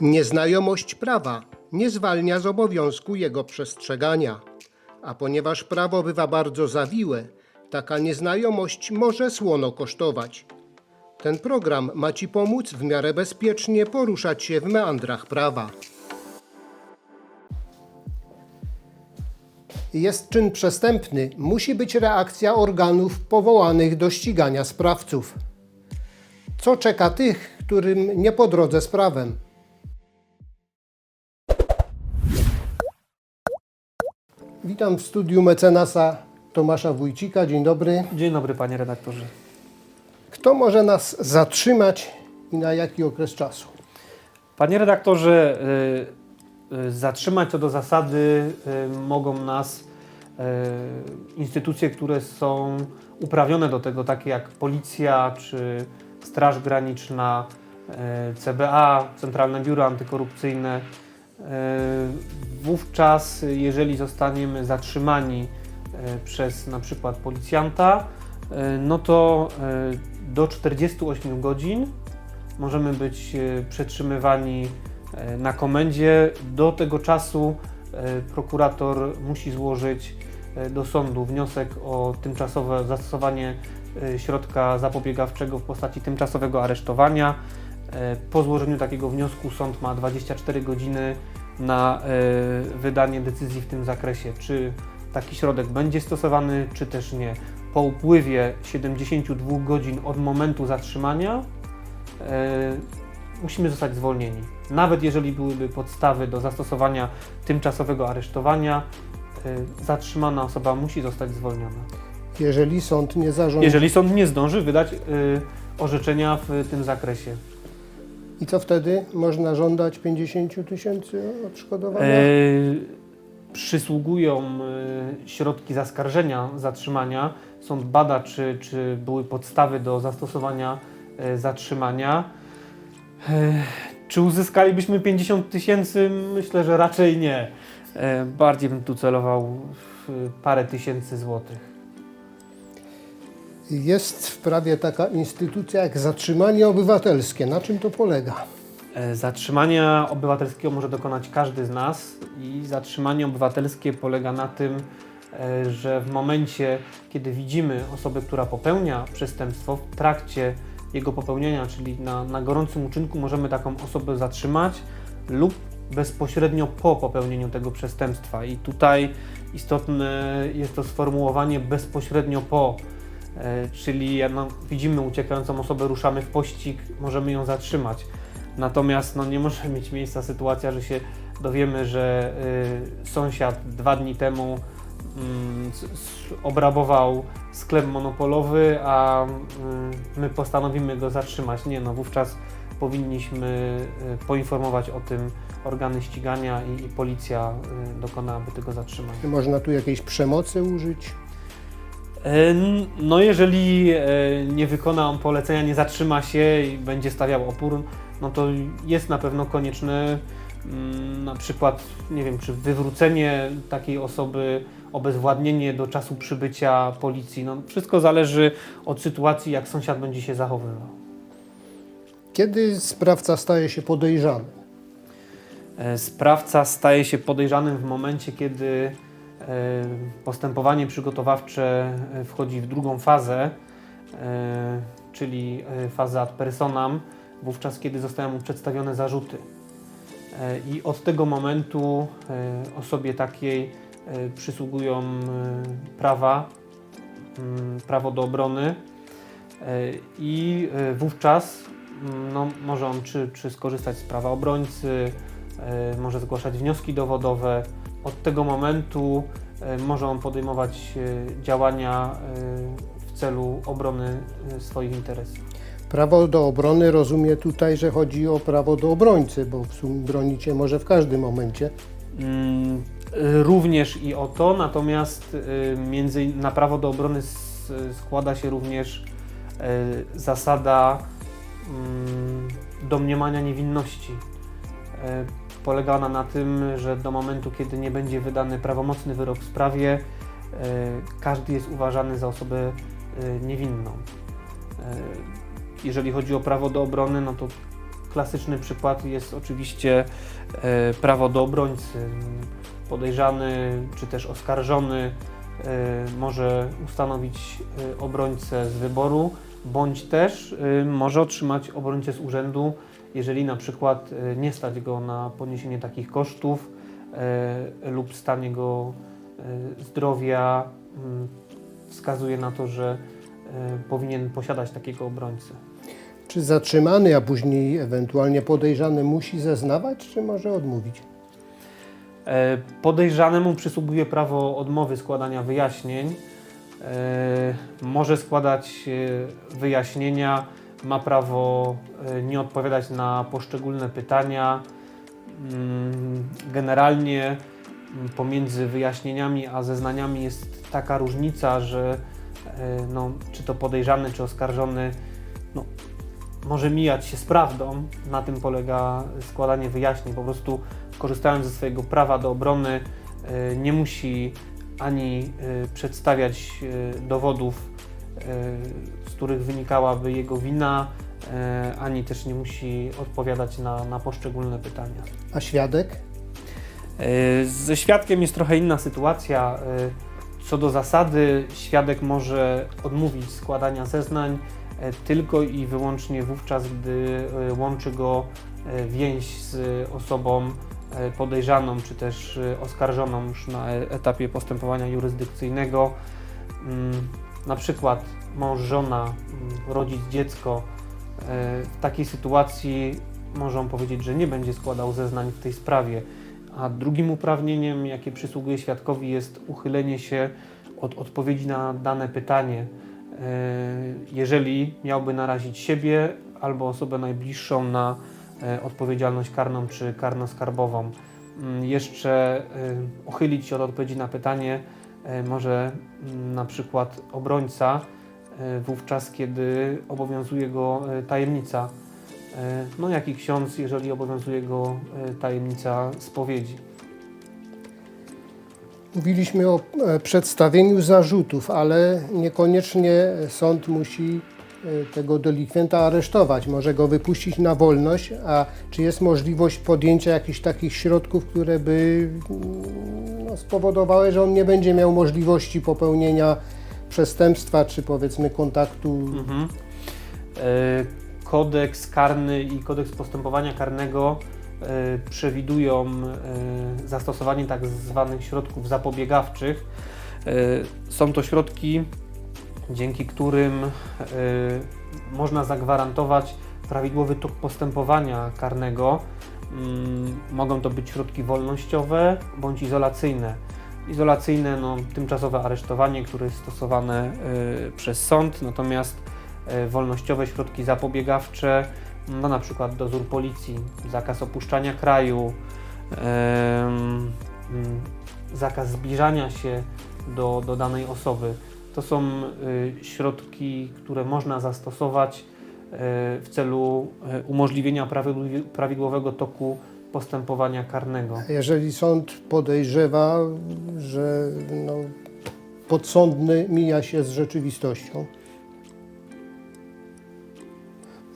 Nieznajomość prawa nie zwalnia z obowiązku jego przestrzegania. A ponieważ prawo bywa bardzo zawiłe, taka nieznajomość może słono kosztować. Ten program ma Ci pomóc w miarę bezpiecznie poruszać się w meandrach prawa. Jest czyn przestępny, musi być reakcja organów powołanych do ścigania sprawców. Co czeka tych, którym nie po drodze z prawem? Witam w studiu mecenasa Tomasza Wójcika. Dzień dobry. Dzień dobry panie redaktorze. Kto może nas zatrzymać i na jaki okres czasu? Panie redaktorze, y, y, zatrzymać co do zasady y, mogą nas instytucje, które są uprawnione do tego, takie jak policja czy Straż Graniczna, CBA, Centralne Biuro Antykorupcyjne. Y, Wówczas, jeżeli zostaniemy zatrzymani y, przez na przykład policjanta, y, no to do 48 godzin możemy być e, przetrzymywani e, na komendzie. Do tego czasu e, prokurator musi złożyć e, do sądu wniosek o tymczasowe zastosowanie e, środka zapobiegawczego w postaci tymczasowego aresztowania. E, Po złożeniu takiego wniosku sąd ma 24 godziny na e, wydanie decyzji w tym zakresie, czy taki środek będzie stosowany, czy też nie. Po upływie 72 godzin od momentu zatrzymania e, musimy zostać zwolnieni. Nawet jeżeli byłyby podstawy do zastosowania tymczasowego aresztowania, zatrzymana osoba musi zostać zwolniona. Jeżeli sąd nie zarządzi. Jeżeli sąd nie zdąży wydać orzeczenia w tym zakresie. I co wtedy? Można żądać 50 tysięcy odszkodowania? E, przysługują e, środki zaskarżenia zatrzymania. Sąd bada, czy, czy były podstawy do zastosowania e, zatrzymania. Czy uzyskalibyśmy 50 tysięcy? Myślę, że raczej nie. Bardziej bym tu celował w parę tysięcy złotych. Jest w prawie taka instytucja jak zatrzymanie obywatelskie. Na czym to polega? E, Zatrzymania obywatelskiego może dokonać każdy z nas i zatrzymanie obywatelskie polega na tym, e, że w momencie, kiedy widzimy osobę, która popełnia przestępstwo, w trakcie jego popełnienia, czyli na, na gorącym uczynku, możemy taką osobę zatrzymać lub bezpośrednio po popełnieniu tego przestępstwa. I tutaj istotne jest to sformułowanie bezpośrednio po. E, Czyli no, widzimy uciekającą osobę, ruszamy w pościg, możemy ją zatrzymać. Natomiast no, nie może mieć miejsca sytuacja, że się dowiemy, że y, sąsiad dwa dni temu s- obrabował sklep monopolowy, a y, my postanowimy go zatrzymać. Nie, no wówczas powinniśmy y, poinformować o tym organy ścigania i, i policja y, dokonałaby tego zatrzymania. Czy można tu jakiejś przemocy użyć? E, No jeżeli e, nie wykona on polecenia, nie zatrzyma się i będzie stawiał opór, no to jest na pewno konieczne mm, na przykład, nie wiem, czy wywrócenie takiej osoby, obezwładnienie do czasu przybycia policji. No, wszystko zależy od sytuacji, jak sąsiad będzie się zachowywał. Kiedy sprawca staje się podejrzany? E, Sprawca staje się podejrzanym w momencie, kiedy postępowanie przygotowawcze e, wchodzi w drugą fazę, e, czyli e, fazę ad personam, wówczas kiedy zostają mu przedstawione zarzuty. E, I od tego momentu e, osobie takiej e, przysługują e, prawa, mm, prawo do obrony e, i e, wówczas mm, no, może on czy, czy skorzystać z prawa obrońcy, e, może zgłaszać wnioski dowodowe. Od tego momentu e, może on podejmować e, działania e, w celu obrony swoich interesów. Prawo do obrony rozumie tutaj, że chodzi o prawo do obrońcy, bo w sumie bronić się może w każdym momencie. Mm, Również i o to, natomiast między na prawo do obrony składa się również zasada mm, domniemania niewinności. Polega ona na tym, że do momentu, kiedy nie będzie wydany prawomocny wyrok w sprawie, y, każdy jest uważany za osobę y, niewinną. Y, Jeżeli chodzi o prawo do obrony, no to klasyczny przykład jest oczywiście e, prawo do obrońcy. Podejrzany czy też oskarżony e, może ustanowić e, obrońcę z wyboru, bądź też e, może otrzymać obrońcę z urzędu, jeżeli na przykład e, nie stać go na poniesienie takich kosztów e, lub stan jego e, zdrowia mm, wskazuje na to, że powinien posiadać takiego obrońcę. Czy zatrzymany, a później ewentualnie podejrzany musi zeznawać, czy może odmówić? Podejrzanemu przysługuje prawo odmowy składania wyjaśnień. Może składać wyjaśnienia, ma prawo e, nie odpowiadać na poszczególne pytania. Mm, Generalnie mm, pomiędzy wyjaśnieniami a zeznaniami jest taka różnica, że e, no, czy to podejrzany, czy oskarżony no, może mijać się z prawdą. Na tym polega składanie wyjaśnień. Po prostu korzystając ze swojego prawa do obrony, e, nie musi ani przedstawiać dowodów, z których wynikałaby jego wina, e, ani też nie musi odpowiadać na, na poszczególne pytania. A świadek? E, Ze świadkiem jest trochę inna sytuacja. E, Co do zasady, świadek może odmówić składania zeznań e, tylko i wyłącznie wówczas, gdy e, łączy go e, więź z osobą e, podejrzaną czy też e, oskarżoną już na e- etapie postępowania jurysdykcyjnego. Na przykład mąż, żona, mm, rodzic, dziecko. E, W takiej sytuacji może on powiedzieć, że nie będzie składał zeznań w tej sprawie. A drugim uprawnieniem, jakie przysługuje świadkowi, jest uchylenie się od odpowiedzi na dane pytanie. E, Jeżeli miałby narazić siebie albo osobę najbliższą na e, odpowiedzialność karną czy karnoskarbową. Mm, Jeszcze uchylić się od odpowiedzi na pytanie może mm, na przykład obrońca, e, wówczas kiedy obowiązuje go e, tajemnica E, no jak i ksiądz, jeżeli obowiązuje go e, tajemnica spowiedzi. Mówiliśmy o e, przedstawieniu zarzutów, ale niekoniecznie sąd musi e, tego delikwenta aresztować. Może go wypuścić na wolność, a czy jest możliwość podjęcia jakichś takich środków, które by mm, spowodowały, że on nie będzie miał możliwości popełnienia przestępstwa, czy powiedzmy kontaktu Mhm. E, Kodeks karny i kodeks postępowania karnego e, przewidują e, zastosowanie tak zwanych środków zapobiegawczych. Są to środki, dzięki którym można zagwarantować prawidłowy tok postępowania karnego. Mm, Mogą to być środki wolnościowe bądź izolacyjne. Izolacyjne, no, tymczasowe aresztowanie, które jest stosowane y, przez sąd, natomiast y, wolnościowe środki zapobiegawcze, no, na przykład dozór policji, zakaz opuszczania kraju, mm, zakaz zbliżania się do, do danej osoby. To są y, środki, które można zastosować w celu y, umożliwienia prawidłowego toku postępowania karnego. Jeżeli sąd podejrzewa, że no, podsądny mija się z rzeczywistością,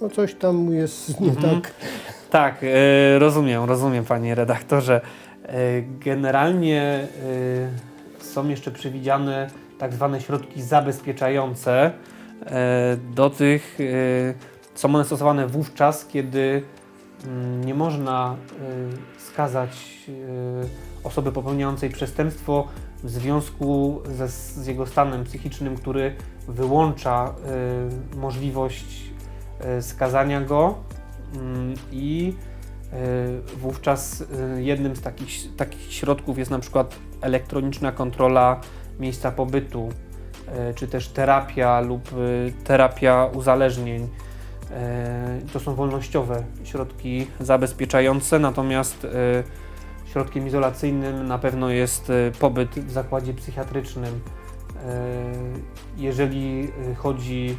no coś tam mu jest nie Mhm. tak. Tak, e, rozumiem, rozumiem panie redaktorze. E, generalnie e, są jeszcze przewidziane tak zwane środki zabezpieczające. E, do tych są one stosowane wówczas, kiedy mm, nie można e, skazać e, osoby popełniającej przestępstwo w związku ze, z jego stanem psychicznym, który wyłącza możliwość skazania go. Mm, i wówczas jednym z takich, takich środków jest na przykład elektroniczna kontrola miejsca pobytu, czy też terapia lub y, terapia uzależnień. Y, To są wolnościowe środki zabezpieczające, natomiast środkiem izolacyjnym na pewno jest pobyt w zakładzie psychiatrycznym. Jeżeli chodzi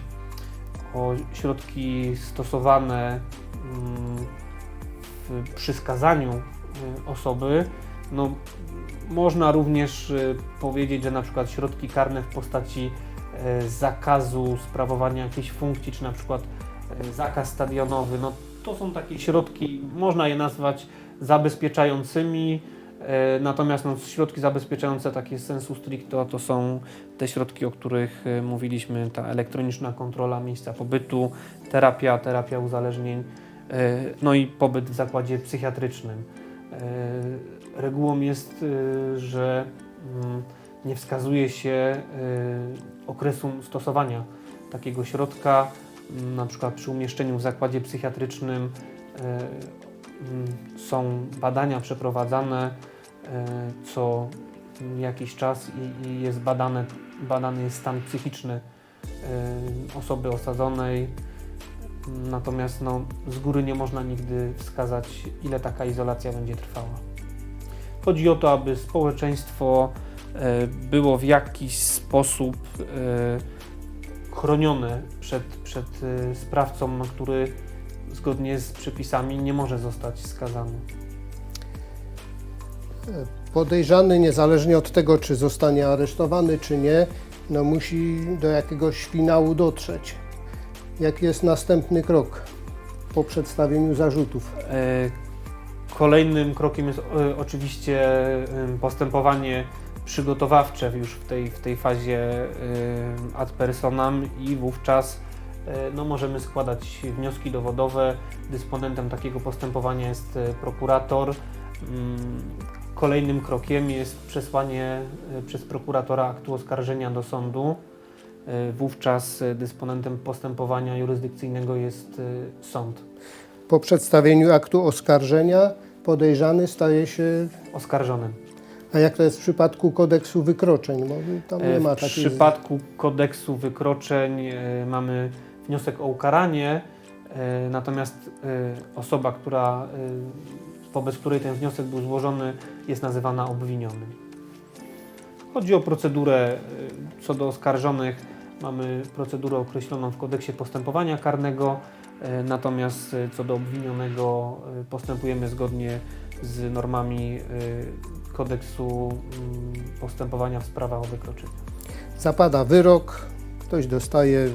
o środki stosowane mm, przy skazaniu osoby, no, można również y, powiedzieć, że na przykład środki karne w postaci y, zakazu sprawowania jakiejś funkcji, czy na przykład y, zakaz stadionowy, no, to są takie środki, można je nazwać zabezpieczającymi, e, natomiast no, środki zabezpieczające takie sensu stricto to są te środki, o których e, mówiliśmy, ta elektroniczna kontrola miejsca pobytu, terapia, terapia uzależnień, e, no i pobyt w zakładzie psychiatrycznym. Regułą jest, e, że mm, nie wskazuje się e, okresu stosowania takiego środka, m, na przykład przy umieszczeniu w zakładzie psychiatrycznym e, m, są badania przeprowadzane co jakiś czas i, jest badane, badany jest stan psychiczny osoby osadzonej. Natomiast no, z góry nie można nigdy wskazać, ile taka izolacja będzie trwała. Chodzi o to, aby społeczeństwo e, było w jakiś sposób e, chronione przed, przed e, sprawcą, który zgodnie z przepisami nie może zostać skazany. Podejrzany, niezależnie od tego, czy zostanie aresztowany, czy nie, no musi do jakiegoś finału dotrzeć. Jaki jest następny krok po przedstawieniu zarzutów? E, Kolejnym krokiem jest e, oczywiście postępowanie przygotowawcze już w tej, w tej fazie ad personam i wówczas e, no, możemy składać wnioski dowodowe. Dysponentem takiego postępowania jest e, prokurator. Mm, Kolejnym krokiem jest przesłanie przez prokuratora aktu oskarżenia do sądu. Wówczas dysponentem postępowania jurysdykcyjnego jest sąd. Po przedstawieniu aktu oskarżenia podejrzany staje się. Oskarżonym. A jak to jest w przypadku kodeksu wykroczeń? Bo tam nie E, ma W takiej. przypadku kodeksu wykroczeń e, mamy wniosek o ukaranie, e, natomiast osoba, która, wobec której ten wniosek był złożony, jest nazywana obwinionym. Chodzi o procedurę co do oskarżonych. Mamy procedurę określoną w kodeksie postępowania karnego, natomiast e, co do obwinionego e, postępujemy zgodnie z normami e, kodeksu mm, postępowania w sprawach o wykroczenia. Zapada wyrok, ktoś dostaje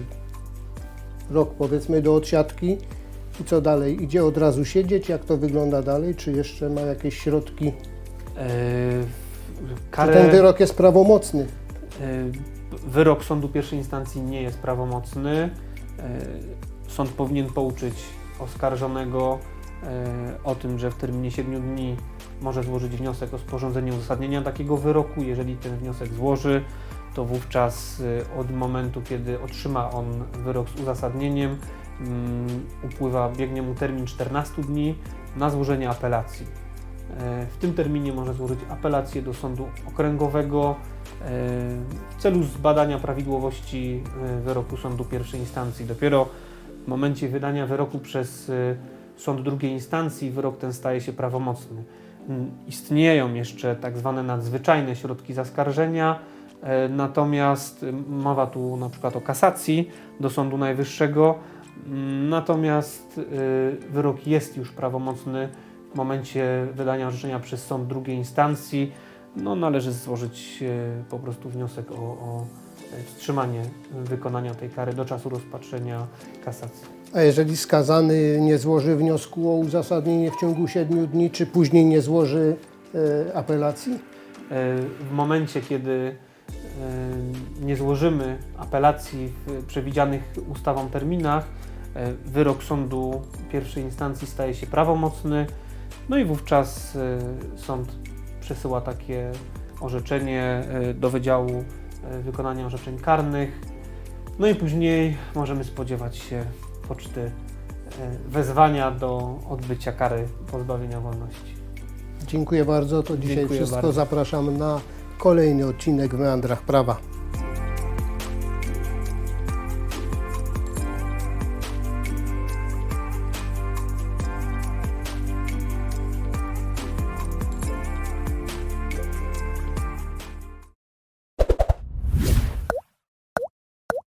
rok powiedzmy do odsiadki. I co dalej? Idzie od razu siedzieć? Jak to wygląda dalej? Czy jeszcze ma jakieś środki? E, Czy Karę, ten wyrok jest prawomocny? e, wyrok sądu pierwszej instancji nie jest prawomocny. E, Sąd powinien pouczyć oskarżonego e, o tym, że w terminie 7 dni może złożyć wniosek o sporządzenie uzasadnienia takiego wyroku. Jeżeli ten wniosek złoży, to wówczas e, od momentu, kiedy otrzyma on wyrok z uzasadnieniem, mm, upływa, biegnie mu termin 14 dni na złożenie apelacji. E, W tym terminie może złożyć apelację do sądu okręgowego w celu zbadania prawidłowości wyroku sądu pierwszej instancji. Dopiero w momencie wydania wyroku przez e, sąd drugiej instancji wyrok ten staje się prawomocny. Istnieją jeszcze tak zwane nadzwyczajne środki zaskarżenia, e, natomiast e, mowa tu na przykład o kasacji do Sądu Najwyższego, natomiast e, wyrok jest już prawomocny w momencie wydania orzeczenia przez sąd drugiej instancji, no, należy złożyć po prostu wniosek o, o wstrzymanie wykonania tej kary do czasu rozpatrzenia kasacji. A jeżeli skazany nie złoży wniosku o uzasadnienie w ciągu 7 dni, czy później nie złoży e, apelacji? E, W momencie, kiedy e, nie złożymy apelacji w przewidzianych ustawą terminach, e, wyrok sądu pierwszej instancji staje się prawomocny, no i wówczas e, sąd przesyła takie orzeczenie e, do Wydziału e, Wykonania Orzeczeń Karnych. No i później możemy spodziewać się poczty e, wezwania do odbycia kary pozbawienia wolności. Dziękuję bardzo. To dzisiaj Dziękuję wszystko. bardzo. Zapraszam na kolejny odcinek w Meandrach Prawa.